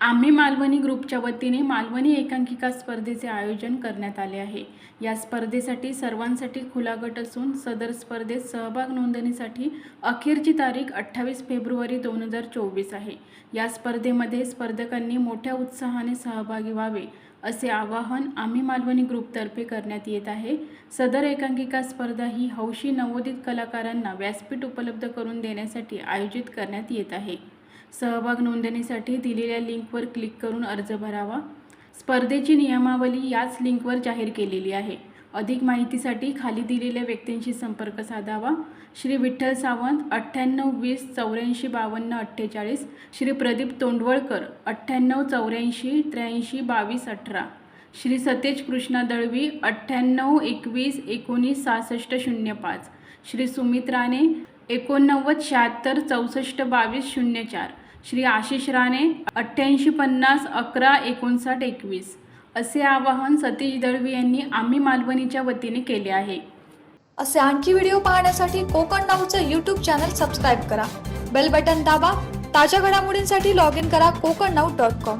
आम्ही मालवणी ग्रुपच्या वतीने मालवणी एकांकिका स्पर्धेचे आयोजन करण्यात आले आहे. या स्पर्धेसाठी सर्वांसाठी खुला गट असून सदर स्पर्धेत सहभाग नोंदणीसाठी अखेरची तारीख अठ्ठावीस फेब्रुवारी दोन हजार चोवीस आहे. या स्पर्धेमध्ये स्पर्धकांनी मोठ्या उत्साहाने सहभागी व्हावे असे आवाहन आम्ही मालवणी ग्रुपतर्फे करण्यात येत आहे. सदर एकांकिका स्पर्धा ही हौशी नवोदित कलाकारांना व्यासपीठ उपलब्ध करून देण्यासाठी आयोजित करण्यात येत आहे. सहभाग नोंदणीसाठी दिलेल्या लिंकवर क्लिक करून अर्ज भरावा. स्पर्धेची नियमावली याच लिंकवर जाहीर केलेली आहे. अधिक माहितीसाठी खाली दिलेल्या व्यक्तींशी संपर्क साधावा. श्री विठ्ठल सावंत अठ्ठ्याण्णव वीस चौऱ्याऐंशी बावन्न अठ्ठेचाळीस. श्री प्रदीप तोंडवळकर अठ्ठ्याण्णव चौऱ्याऐंशी त्र्याऐंशी बावीस अठरा. श्री सतेज कृष्णा दळवी अठ्ठ्याण्णव एकवीस एकोणीस सहासष्ट शून्य पाच. श्री सुमित राणे एकोणनव्वद शहात्तर चौसष्ट बावीस शून्य चार. श्री आशिष राणे अठ्ठ्याऐंशी पन्नास अकरा एकोणसाठ एकवीस. असे आवाहन सतीश दळवी यांनी आम्ही मालवणीच्या वतीने केले आहे. असे आणखी व्हिडिओ पाहण्यासाठी कोकण नाऊचं यूट्यूब चॅनल सबस्क्राईब करा. बेल बटन दाबा. ताज्या घडामोडींसाठी लॉग इन करा कोकण नाऊ डॉट कॉम